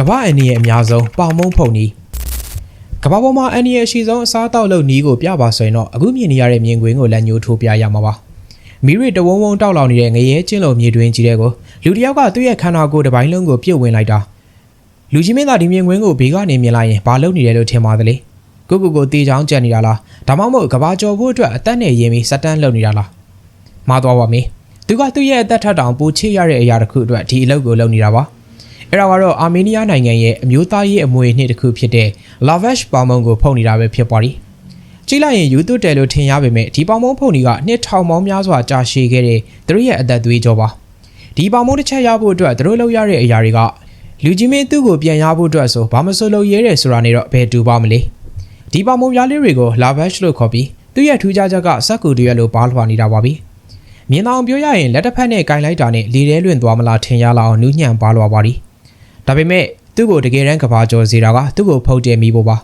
ကမ္ဘာအန်ဒီရဲ့အများဆုံးပေါင်မုံဖုန်နီးကမ္ဘာပေါ်မှာအန်ဒီရဲ့အရှိဆုံးအစားအသောက်လုပ်နီးကိုပြပါဆိုရင်တော့အခုမြင်နေရတဲ့မြင်ကွင်းကိုလက်ညှိုးထိုးပြရမှာပါမီရီတဝုံဝုံတောက်လောင်နေတဲ့ငရဲချင်းလိုမြေတွင်းကြီးတဲ့ကိုလူတစ်ယောက်ကသူ့ရဲ့ခန္ဓာကိုယ်တစ်ပိုင်းလုံးကိုပြုတ်ဝင်လိုက်တာလူကြီးမင်းသားဒီမြင်ကွင်းကိုဘေးကနေမြင်လိုက်ရင်ဘာလုပ်နေတယ်လို့ထင်ပါသလဲကိုကိုကိုတေချောင်းကြံနေတာလားဒါမှမဟုတ်ကဘာကျော်ဖို့အတွက်အသက်နဲ့ရင်ပြီးစက်တန်းလုပ်နေတာလားမှားသွားပါမင်းသူကသူ့ရဲ့အသက်ထက်တောင်ပိုချေရတဲ့အရာတစ်ခုအတွက်ဒီအလုပ်ကိုလုပ်နေတာပါ အဲ့ဒါကတော့အာမေးနီးယားနိုင်ငံရဲ့အမျိုးသားရေးအမွေအနှစ်တစ်ခုဖြစ်တဲ့ Lavash ပေါင်မုံကိုဖုန်နေတာပဲဖြစ်ပါသည်။ကြည့်လိုက်ရင်ယူတူတယ်လို့ထင်ရပေမဲ့ဒီပေါင်မုံဖုန်ဒီကနှစ်ထောင်ပေါင်းများစွာကြာရှည်ခဲ့တဲ့သူတို့ရဲ့အသက်သွေးကြောပါ။ဒီပေါင်မုံတစ်ချက်ရဖို့အတွက်သူတို့လုပ်ရတဲ့အရာတွေကလူကြီးမင်းသူ့ကိုပြန်ရဖို့အတွက်ဆိုဘာမဆိုလို့ရဲတယ်ဆိုတာနေတော့ဘယ်တူပါမလဲ။ဒီပေါင်မုံပြားလေးတွေကို Lavash လို့ခေါ်ပြီးသူ့ရဲ့ထူးခြားချက်ကစက်ကူတရွက်လိုပါလွှာနေတာပါပြီ။မြင်အောင်ပြောရရင်လက်တစ်ဖက်နဲ့ကင်လိုက်တာနဲ့လေထဲလွင့်သွားမလားထင်ရလောက်အောင်နူးညံ့ပါလွှာပါသည်။ ဒါပေမဲ့သူ့ကိုတကယ်တမ်းကဘာကျော်စေတာကသူ့ကိုဖုတ်တယ်မိဖို့ပါ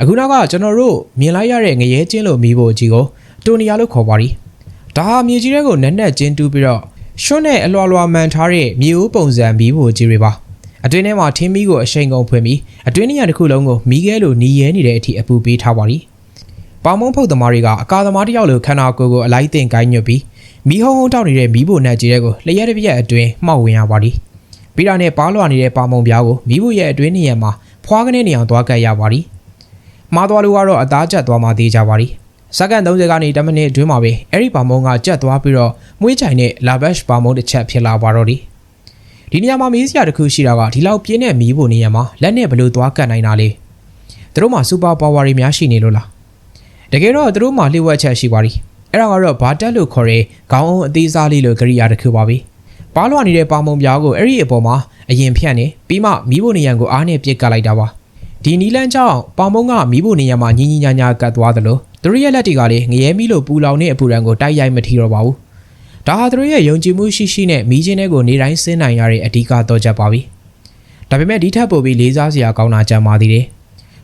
အခုနောက်ကကျွန်တော်တို့မြင်လိုက်ရတဲ့ငရဲချင်းလိုမိဖို့ကြီးကိုတိုနီယာလို့ခေါ်ပါရီဒါဟာမြေကြီးတွေကိုနက်နက်ချင်းတူးပြီးတော့ရွှွန်းနဲ့အလွာလွာမှန်ထားတဲ့မြေဦးပုံစံမိဖို့ကြီးတွေပါအတွင်းထဲမှာထင်းမီးကိုအရှိန်ကုန်ဖွင့်ပြီးအတွင်းနေရာတစ်ခုလုံးကိုမီးခဲလိုနီးရဲနေတဲ့အထိအပူပေးထားပါရီပေါင်မုံဖုတ်သမားတွေကအကာသမားတစ်ယောက်လိုခန္ဓာကိုယ်ကိုအလိုက်တင်ကိုင်းညွတ်ပြီးမီးဟုံးဟုံးတောက်နေတဲ့မီးဖို့နက်ကြီးတွေကိုလျှက်တစ်ပြက်အတွင်းမှောက်ဝင်ရပါရီ ပြီးတာနဲ့ပါလွာနေတဲ့ပါမုံပြားကိုမိဖို့ရဲ့အတွင်းနေရာမှာဖွားကနေနေအောင်သွားကတ်ရပါသည်။မှားသွားလို့ကတော့အသားကျက်သွားမှသေးကြပါသည်။စက္ကန့်30ကနေ10မိနစ်အတွင်းမှာပဲအဲ့ဒီပါမုံကကျက်သွားပြီးတော့မွေးချိုင်နဲ့လာဘက်ပါမုံတစ်ချက်ဖြစ်လာပါတော့သည်။ဒီနေရာမှာမီးစရာတစ်ခုရှိတာကဒီလောက်ပြင်းတဲ့မီးဖို့နေရာမှာလက်နဲ့ဘယ်လိုသွားကတ်နိုင်တာလဲ။သူတို့မှာစူပါပါဝါတွေများရှိနေလို့လား။တကယ်တော့သူတို့မှာလျှို့ဝှက်ချက်ရှိပါသည်။အဲ့ဒါကတော့ဘာတက်လို့ခေါ်တဲ့ခေါင်းအုံးအသေးစားလေးလိုကိရိယာတစ်ခုပါပဲ။ ပါလွှာနေတဲ့ပေါင်ပုံပြားကိုအဲ့ဒီအပေါ်မှာအရင်ဖြန့်နေပြီးမှမီးဖို့နေရန်ကိုအားနဲ့ပြစ်ကတ်လိုက်တာပါဒီနီလန်းကြောင့်ပေါင်ပုံကမီးဖို့နေရန်မှာညီညီညာညာကတ်သွားသလိုသူတို့ရဲ့လက်တွေကလည်းငရဲမီးလိုပူလောင်တဲ့အပူရန်ကိုတိုက်ရိုက်မထီတော့ပါဘူးဒါဟာသူတို့ရဲ့ယုံကြည်မှုရှိရှိနဲ့မီးချင်းတွေကိုနေတိုင်းဆင်းနိုင်ရတဲ့အဓိကတော့ချက်ပါပြီဒါပေမဲ့ဒီထက်ပိုပြီးလေးစားစရာကောင်းတာကြံပါသေးတယ်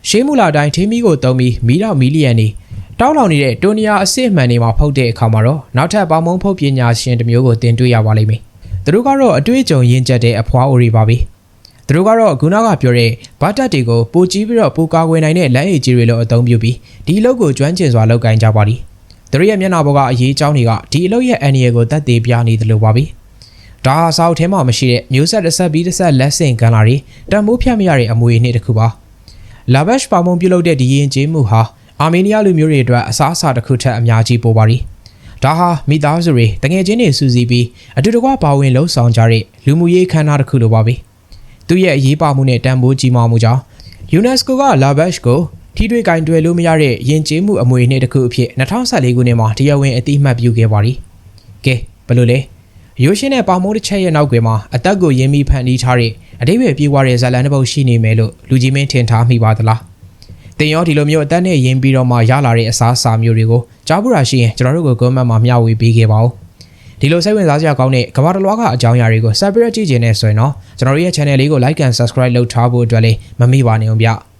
ရှေးမူလာတိုင်းထင်းမီးကိုတုံးပြီးမီးတော့မီလီယံနေတောင်းလောင်နေတဲ့တိုနီယာအစစ်မှန်တွေမှာဖုတ်တဲ့အခါမှာတော့နောက်ထပ်ပေါင်မုံဖုတ်ပညာရှင်တစ်မျိုးကိုတင်တွေ့ရပါလိမ့်မယ် သူတို့ကတော့အတွေ့အကြုံရင့်ကျက်တဲ့အဖွားအိုရီပါပဲသူတို့ကတော့ခုနကပြောတဲ့ဘတ်တက်တွေကိုပိုကြီးပြီးတော့ပိုကာကွယ်နိုင်တဲ့လက်အိတ်ကြီးတွေလို့အသုံးပြုပြီးဒီအလုပ်ကိုကျွမ်းကျင်စွာလုပ်ကိုင်ကြပါသည်သူတို့ရဲ့မျက်နှာပေါ်ကအရေးအကြောင်းတွေကဒီအလုပ်ရဲ့အန်ရီယယ်ကိုတက်သေးပြနေတယ်လို့ပါပဲဒါဟာစာအုပ်ထဲမှာမရှိတဲ့မျိုးဆက်တစ်ဆက်ပြီးတစ်ဆက်လက်ဆင့်ကန်လာတွေတန်မိုးဖြတ်မရတဲ့အမွေအနှစ်တစ်ခုပါလာဘက်ရှ်ပါမုံပြုတ်လုပ်တဲ့ဒီရင်ကျေးမှုဟာအာမေးနီးယားလူမျိုးတွေအတွက်အစားအစာတစ်ခုထက်အများကြီးပိုပါသည် ဒါဟာမိသားစုတွေတငယ်ချင်းတွေစူးစီးပြီးအတူတကွပါဝင်လှုပ်ဆောင်ကြတဲ့လူမှုရေးခမ်းနားတစ်ခုလိုပါပဲသူရဲ့အရေးပါမှုနဲ့တန်ဖိုးကြီးမားမှုကြောင့် UNESCO က La Vache ကိုထိတွေ့ကင်တွယ်လို့မရတဲ့ယဉ်ကျေးမှုအမွေအနှစ်တစ်ခုအဖြစ်2014ခုနှစ်မှာတရားဝင်အသိအမှတ်ပြုခဲ့ပါသည်။ကဲဘယ်လိုလဲ။ရိုးရှင်းတဲ့ပေါင်မိုးတစ်ချက်ရဲ့နောက်ကွယ်မှာအသက်ကိုရင်းမိဖန်တီးထားတဲ့အတိတ်ပဲပြေးွားတဲ့ဇာလန်တစ်ပုတ်ရှိနေမယ်လို့လူကြီးမင်းထင်ထားမိပါသလား။ တင်ရောဒီလိုမျိုးအသက်နဲ့ရင်းပြီးတော့မှရလာတဲ့အစားအစာမျိုးတွေကိုကြားဖို့ရရှိရင်ကျွန်တော်တို့ကို comment မှာမျှဝေပေးခဲ့ပါဦး။ဒီလိုစိတ်ဝင်စားစရာကောင်းတဲ့ကမ္ဘာတစ်လွှားကအကြောင်းအရာတွေကို subscribe ကြည့်ခြင်းနဲ့ဆိုရင်တော့ကျွန်တော်တို့ရဲ့ channel လေးကို like and subscribe လုပ်ထားဖို့အတွက်လည်းမမေ့ပါနဲ့ဦးဗျ။